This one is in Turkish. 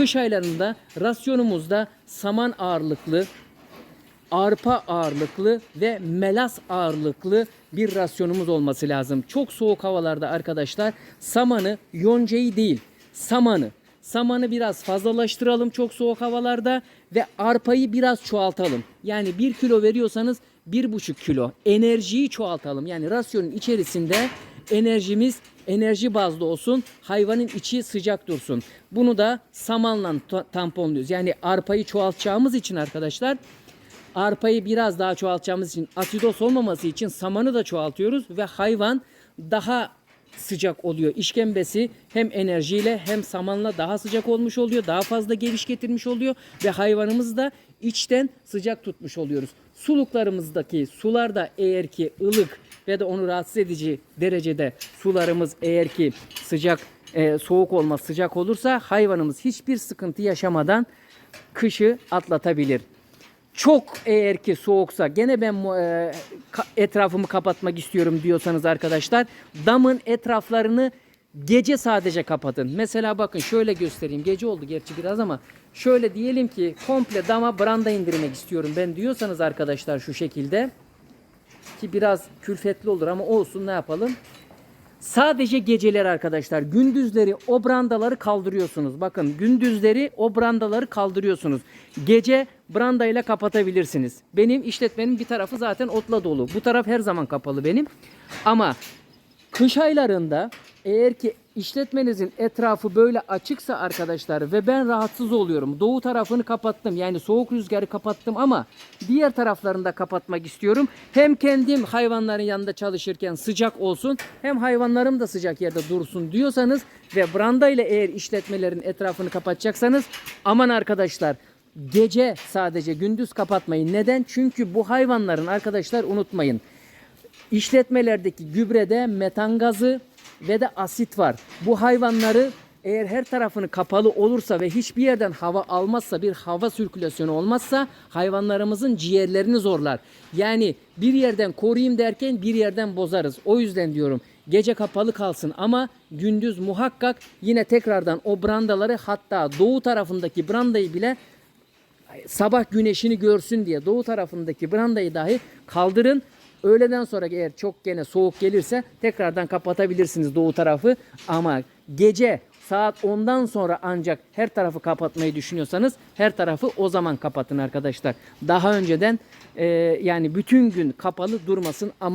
Kış aylarında rasyonumuzda saman ağırlıklı, arpa ağırlıklı ve melas ağırlıklı bir rasyonumuz olması lazım. Çok soğuk havalarda arkadaşlar samanı, yoncayı değil, samanı. Samanı biraz fazlalaştıralım çok soğuk havalarda ve arpayı biraz çoğaltalım. Yani 1 kilo veriyorsanız 1,5 kilo enerjiyi çoğaltalım. Yani rasyonun içerisinde enerjimiz enerji bazlı olsun. Hayvanın içi sıcak dursun. Bunu da samanla ta- tamponluyoruz. Yani arpayı çoğaltacağımız için arkadaşlar arpayı biraz daha çoğaltacağımız için asidos olmaması için samanı da çoğaltıyoruz ve hayvan daha sıcak oluyor. İşkembesi hem enerjiyle hem samanla daha sıcak olmuş oluyor. Daha fazla geviş getirmiş oluyor ve hayvanımızı da içten sıcak tutmuş oluyoruz. Suluklarımızdaki sularda eğer ki ılık ve de onu rahatsız edici derecede sularımız eğer ki sıcak e, soğuk olmaz sıcak olursa hayvanımız hiçbir sıkıntı yaşamadan kışı atlatabilir. Çok eğer ki soğuksa gene ben e, etrafımı kapatmak istiyorum diyorsanız arkadaşlar damın etraflarını gece sadece kapatın. Mesela bakın şöyle göstereyim. Gece oldu gerçi biraz ama şöyle diyelim ki komple dama branda indirmek istiyorum ben diyorsanız arkadaşlar şu şekilde ki biraz külfetli olur ama olsun ne yapalım? Sadece geceleri arkadaşlar. Gündüzleri o brandaları kaldırıyorsunuz. Bakın gündüzleri o brandaları kaldırıyorsunuz. Gece brandayla kapatabilirsiniz. Benim işletmenin bir tarafı zaten otla dolu. Bu taraf her zaman kapalı benim. Ama kış aylarında eğer ki işletmenizin etrafı böyle açıksa arkadaşlar ve ben rahatsız oluyorum. Doğu tarafını kapattım. Yani soğuk rüzgarı kapattım ama diğer taraflarını da kapatmak istiyorum. Hem kendim hayvanların yanında çalışırken sıcak olsun hem hayvanlarım da sıcak yerde dursun diyorsanız ve branda ile eğer işletmelerin etrafını kapatacaksanız aman arkadaşlar gece sadece gündüz kapatmayın. Neden? Çünkü bu hayvanların arkadaşlar unutmayın İşletmelerdeki gübrede metan gazı ve de asit var. Bu hayvanları eğer her tarafını kapalı olursa ve hiçbir yerden hava almazsa, bir hava sirkülasyonu olmazsa hayvanlarımızın ciğerlerini zorlar. Yani bir yerden koruyayım derken bir yerden bozarız. O yüzden diyorum gece kapalı kalsın ama gündüz muhakkak yine tekrardan o brandaları hatta doğu tarafındaki brandayı bile sabah güneşini görsün diye doğu tarafındaki brandayı dahi kaldırın. Öğleden sonra eğer çok gene soğuk gelirse tekrardan kapatabilirsiniz doğu tarafı. Ama gece saat 10'dan sonra ancak her tarafı kapatmayı düşünüyorsanız her tarafı o zaman kapatın arkadaşlar. Daha önceden e, yani bütün gün kapalı durmasın ama